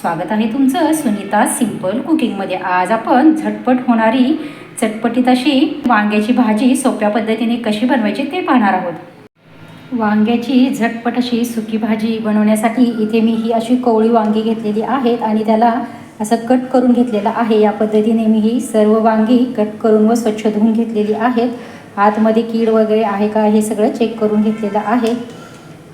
स्वागत आहे तुमचं सुनीता सिंपल कुकिंगमध्ये आज आपण झटपट होणारी चटपटीत अशी वांग्याची भाजी सोप्या पद्धतीने कशी बनवायची ते पाहणार आहोत. वांग्याची झटपट अशी सुकी भाजी बनवण्यासाठी इथे मी ही अशी कोवळी वांगी घेतलेली आहेत आणि त्याला असं कट करून घेतलेलं आहे. या पद्धतीने मी ही सर्व वांगी कट करून व स्वच्छ धुवून घेतलेली आहेत. आतमध्ये कीड वगैरे आहे का हे सगळं चेक करून घेतलेलं आहे.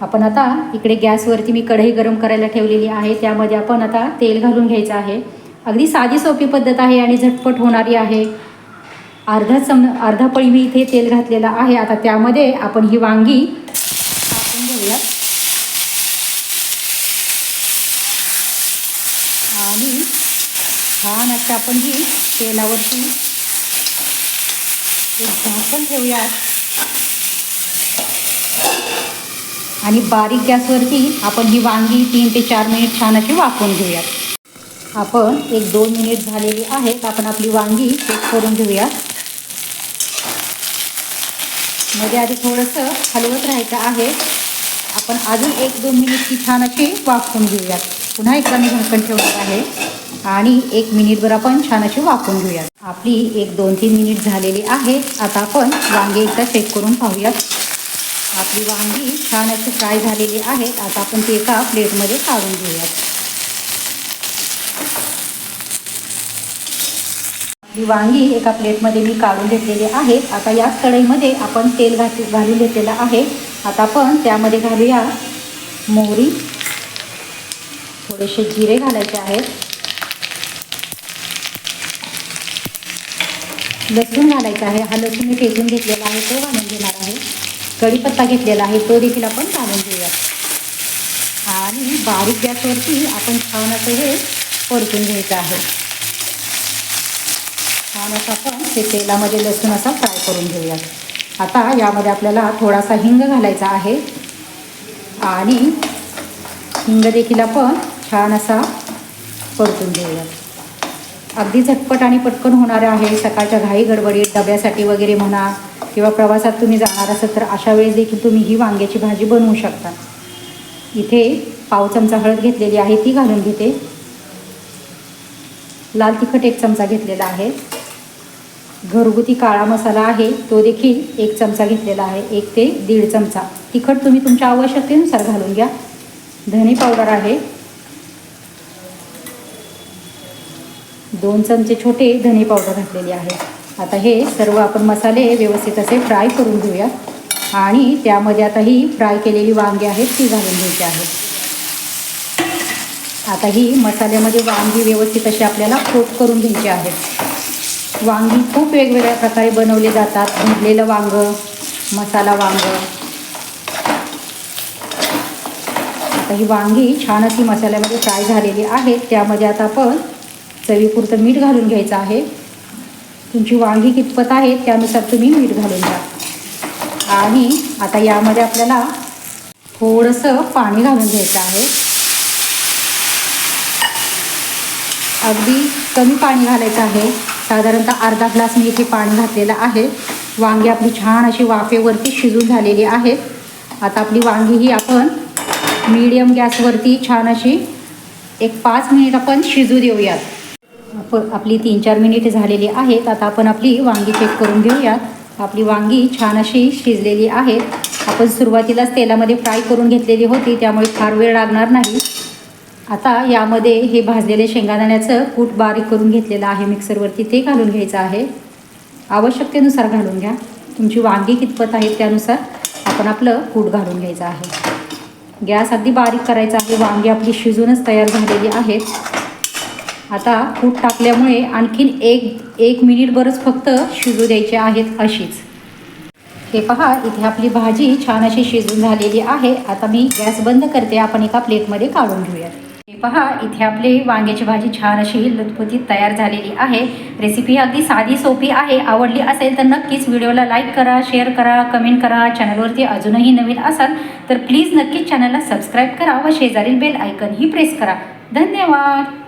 आपण आता इकडे गॅसवरती मी कढई गरम करायला ठेवलेली आहे. त्यामध्ये आपण आता तेल घालून घ्यायचं आहे. अगदी साधी सोपी पद्धत आहे आणि झटपट होणारी आहे. अर्धा चम अर्धा पळी मी इथे तेल घातलेलं आहे. आता त्यामध्ये आपण ही वांगी टाकून घेऊया आणि छान असं आपण ही तेलावरती झाकण ठेवूयात. आणि बारीक गॅसवरती आपण ही वांगी तीन ते चार मिनिट छान अशी वाफवून घेऊयात. आपण एक दोन मिनिट झालेली आहेत आपण आपली वांगी चेक करून घेऊयात. मध्ये आधी थोडंसं हलवत राहायचं आहे. आपण अजून एक दोन मिनिटची छान अशी वाफवून घेऊयात. पुन्हा एकदा मी झाकण ठेवणार आहे आणि एक मिनिटभर आपण छान अशी वाफवून घेऊयात. आपली एक दोन तीन मिनिट झालेली आहे. आता आपण वांगी एकदा चेक करून पाहूयात. आपली वांगी छान अशी फ्राय झालेली आहेत. आता आपण ते एका प्लेटमध्ये काढून घेऊयात. आपली वांगी एका प्लेटमध्ये मी काढून घेतलेली आहेत आता याच कढईमध्ये आपण तेल घात घालून घेतलेलं आहे. आता आपण त्यामध्ये घालूया मोहरी. थोडेसे जिरे घालायचे आहेत. लसूण घालायचं आहे. हा लसूण मी ठेचून घेतलेला आहे. तो घालून घेणार आहे. कढीपत्ता घेतलेला आहे तो देखील आपण घालून घेऊया. आणि बारीक गॅसवरती आपण छान असं हे परतून घ्यायचं आहे. छान असं आपण हे तेलामध्ये लसूण असा फ्राय करून घेऊयात आता यामध्ये आपल्याला थोडासा हिंग घालायचा आहे. आणि हिंग देखील आपण छान असा परतून घेऊयात अगदी झटपट आणि पटकन होणारं आहे सकाळच्या घाई गडबडीत डब्यासाठी वगैरे म्हणा किंवा प्रवासात तुम्ही जाणार असाल तर अशा वेळेस देखील तुम्ही ही वांग्याची भाजी बनवू शकता. इथे पाव चमचा हळद घेतलेली आहे ती घालून घेते. लाल तिखट एक चमचा घेतलेला आहे. घरगुती काळा मसाला आहे तो देखील एक चमचा घेतलेला आहे एक ते दीड चमचा. तिखट तुम्ही तुमच्या आवश्यकतेनुसार घालून घ्या. धने पावडर आहे. दोन चमचे छोटे धने पावडर घातलेली आहे. आता हे सर्व आपण मसाले व्यवस्थित असे फ्राय करून घेऊया. आणि त्यामध्ये आता ही फ्राय केलेली वांगी आहेत ती घालून घ्यायची आहेत आता ही मसाल्यामध्ये वांगी व्यवस्थित अशी आपल्याला कोट करून घ्यायची आहेत वांगी खूप वेगवेगळ्या प्रकारे बनवले जातात. भरलेलं वांग मसाला वांग. आता ही वांगी छान अशी मसाल्यामध्ये फ्राय झालेली आहेत त्यामध्ये आता आपण चवीपुरतं मीठ घालून घ्यायचं आहे. तुमची वांगी कितपत आहेत त्यानुसार तुम्ही मीठ घालून द्या आणि आता यामध्ये आपल्याला थोडंसं पाणी घालून घ्यायचं आहे. अगदी कमी पाणी घालायचं आहे. साधारणतः अर्धा ग्लास मी इथे पाणी घातलेलं आहे. वांगी आपली छान अशी वाफेवरती शिजून झालेली आहेत आता आपली वांगी ही आपण मीडियम गॅसवरती छान अशी एक पाच मिनिट आपण शिजू देऊयात. आपली तीन चार मिनिटे झालेली आहेत. आता आपण आपली वांगी चेक करून घेऊयात. आपली वांगी छान अशी शिजलेली आहेत आपण सुरुवातीलाच तेलामध्ये फ्राय करून घेतलेली होती त्यामुळे फार वेळ लागणार नाही. आता यामध्ये हे भाजलेले शेंगादाण्याचं कूट बारीक करून घेतलेलं आहे मिक्सरवरती. ते घालून घ्यायचं आहे. आवश्यकतेनुसार घालून घ्या. तुमची वांगी कितपत आहेत त्यानुसार आपण आपलं कूट घालून घ्यायचं आहे. गॅस अगदी बारीक करायचा आहे. वांगी आपली शिजूनच तयार झालेली आहेत आता फूट टाकल्यामुळे आणखीन एक एक मिनिटभरच फक्त शिजू द्यायचे आहेत अशीच. हे पहा इथे आपली भाजी छान अशी शिजून झालेली आहे. आता मी गॅस बंद करते. आपण एका प्लेटमध्ये काढून घेऊयात. हे पहा इथे आपली वांग्याची भाजी छान अशी लुतपुतीत तयार झालेली आहे. रेसिपी अगदी साधी सोपी आहे. आवडली असेल तर नक्कीच व्हिडिओला लाईक करा शेअर करा कमेंट करा. चॅनलवरती अजूनही नवीन असाल तर प्लीज नक्कीच चॅनलला सबस्क्राईब करा व शेजारील बेल आयकनही प्रेस करा. धन्यवाद!